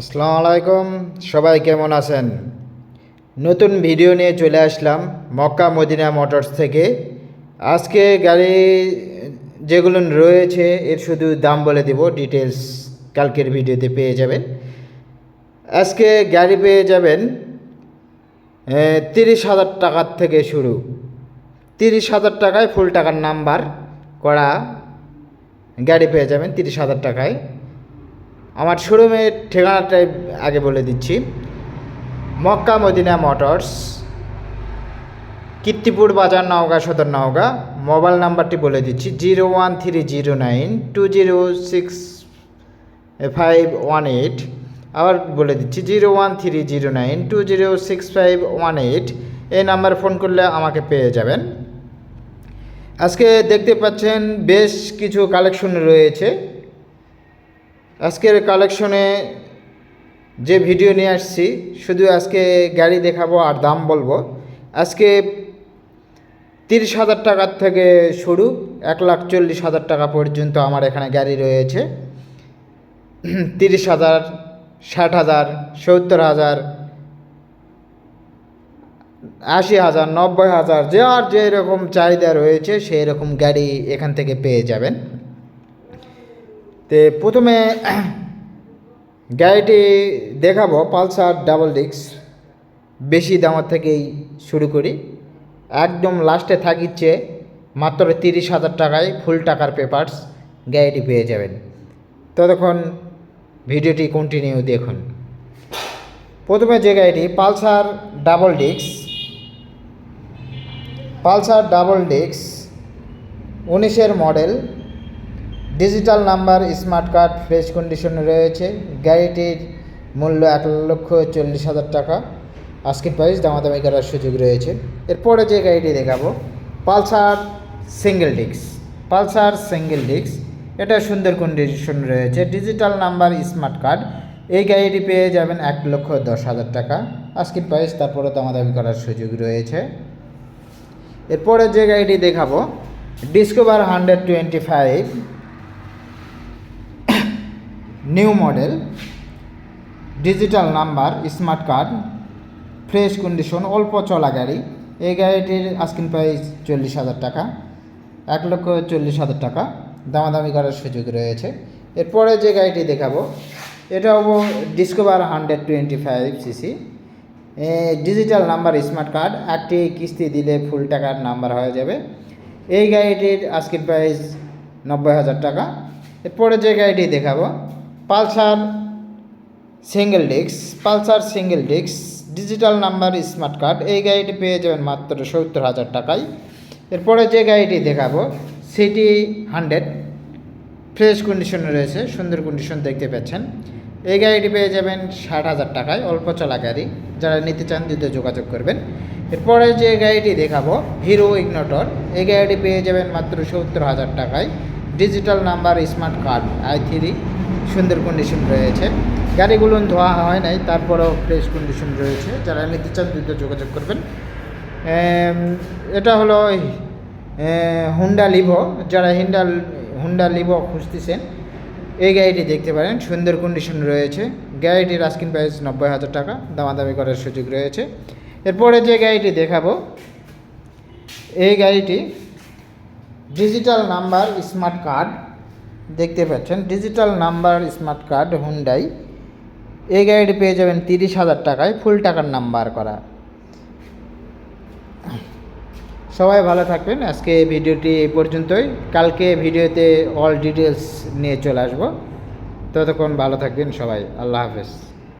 আসসালামু আলাইকুম। সবাই কেমন আছেন? নতুন ভিডিও নিয়ে চলে আসলাম মক্কা মদিনা মোটরস থেকে। আজকে গাড়ি যেগুলো রয়েছে, এর শুধু দাম বলে দেব ডিটেলস কালকের ভিডিওতে পেয়ে যাবেন। আজকে গাড়ি পেয়ে যাবেন তিরিশ হাজার টাকার থেকে শুরু। তিরিশ হাজার টাকায় ফুল টাকার নাম্বার করা গাড়ি পেয়ে যাবেন, তিরিশ হাজার টাকায়। আমার শোরুমের ঠিকানাটাই আগে বলে দিচ্ছি। মক্কা মদিনা মোটরস, কীর্তিপুর বাজার নওগাঁ সদর নওগাঁ। মোবাইল নাম্বারটি বলে দিচ্ছি, zero one three zero nine two zero six five one eight. আবার বলে দিচ্ছি, zero one three zero nine two zero six five one eight. এই নাম্বারে ফোন করলে আমাকে পেয়ে যাবেন। আজকে দেখতে পাচ্ছেন বেশ কিছু কালেকশন রয়েছে। আজকের কালেকশনে যে ভিডিও নিয়ে আসছি, শুধু আজকে গাড়ি দেখাবো আর দাম বলব। আজকে তিরিশ হাজার টাকার থেকে শুরু, এক লাখ চল্লিশ হাজার টাকা পর্যন্ত আমার এখানে গাড়ি রয়েছে। তিরিশ হাজার, ষাট হাজার, সত্তর হাজার, আশি হাজার, নব্বই হাজার, যে আর যে রকম চাহিদা রয়েছে সেই রকম গাড়ি এখান থেকে পেয়ে যাবেন। তে প্রথমে গাড়িটি দেখাবো, পালসার ডাবল ডিক্স বেশি দামের থেকেই শুরু করি। একদম লাস্টে থাকিচ্ছে মাত্র তিরিশ হাজার টাকায় ফুল টাকার পেপারস গাড়িটি পেয়ে যাবেন। ততক্ষণ ভিডিওটি কন্টিনিউ দেখুন। প্রথমে যে গাড়িটি, পালসার ডাবল ডিক্স পালসার ডাবল ডিক্স উনিশের model digital number, smart card, fresh কন্ডিশনে রয়েছে। গাড়িটির মূল্য এক লক্ষ চল্লিশ হাজার টাকা। আজকের প্রাইস দামাদামি করার সুযোগ রয়েছে। এরপরে যে গাড়িটি দেখাবো, পালসার সিঙ্গেল ডিক্স পালসার সিঙ্গেল ডিক্স এটা সুন্দর কন্ডিশন রয়েছে। ডিজিটাল নাম্বার, স্মার্ট কার্ড, এই গাড়িটি পেয়ে যাবেন এক লক্ষ দশ হাজার টাকা। আজকের প্রাইস তারপরে দামাদামি করার সুযোগ রয়েছে। এরপরে যে গাড়িটি দেখাবো Discover hundred twenty five new model, digital number, smart card, fresh condition, অল্প চলা গাড়ি। এই গাড়িটির আস্কিন প্রাইস চল্লিশ হাজার টাকা, এক লক্ষ চল্লিশ হাজার টাকা। দামাদামি করার সুযোগ রয়েছে। এরপরে যে গাড়িটি দেখাবো এটাও Discover hundred twenty five CC digital number smart card একটি কিস্তি দিলে ফুল টাকার নাম্বার হয়ে যাবে। এই গাড়িটির আজকের প্রাইস নব্বই হাজার টাকা। এরপরে যে গাড়িটি দেখাবো Pulsar single disc, Pulsar single disc, digital number, smart card, এই গাড়িটি পেয়ে যাবেন মাত্র সত্তর হাজার টাকায়। এরপরে যে গাড়িটি দেখাবো, সিটি হান্ড্রেড, ফ্রেশ কন্ডিশনে রয়েছে, সুন্দর কন্ডিশন দেখতে পাচ্ছেন। এই গাড়িটি পেয়ে যাবেন ষাট হাজার টাকায়, অল্প চলা গাড়ি যারা নিতে চান দ্রুত যোগাযোগ করবেন। এরপরে যে গাড়িটি দেখাবো, হিরো ইগনোটর, এই গাড়িটি পেয়ে যাবেন মাত্র সত্তর হাজার টাকায়। Digital number, smart card, I three. সুন্দর কন্ডিশন রয়েছে। গাড়িগুলো ধোয়া হয় নাই, তারপরেও ফ্রেশ কন্ডিশন রয়েছে। যারা নিতে চান দ্রুত যোগাযোগ করবেন। এটা হলো হুন্ডা লিভো যারা হিন্ডা হুন্ডা লিভো খুঁজতেছেন, এই গাড়িটি দেখতে পারেন। সুন্দর কন্ডিশন রয়েছে। গাড়িটির আস্কিন প্রাইস নব্বই হাজার টাকা। দামাদামি করার সুযোগ রয়েছে। এরপরে যে গাড়িটি দেখাবো, এই গাড়িটি ডিজিটাল নাম্বার স্মার্ট কার্ড দেখতে পাচ্ছেন digital number smart card Hyundai এ গাড়িটি পেয়ে যাবেন তিরিশ হাজার টাকায় ফুল টাকার নাম্বার করা। সবাই ভালো থাকবেন, আজকে ভিডিওটি এই পর্যন্তই। কালকে ভিডিওতে অল ডিটেলস নিয়ে চলে আসব। ততক্ষণ ভালো থাকবেন সবাই, আল্লাহ হাফেজ।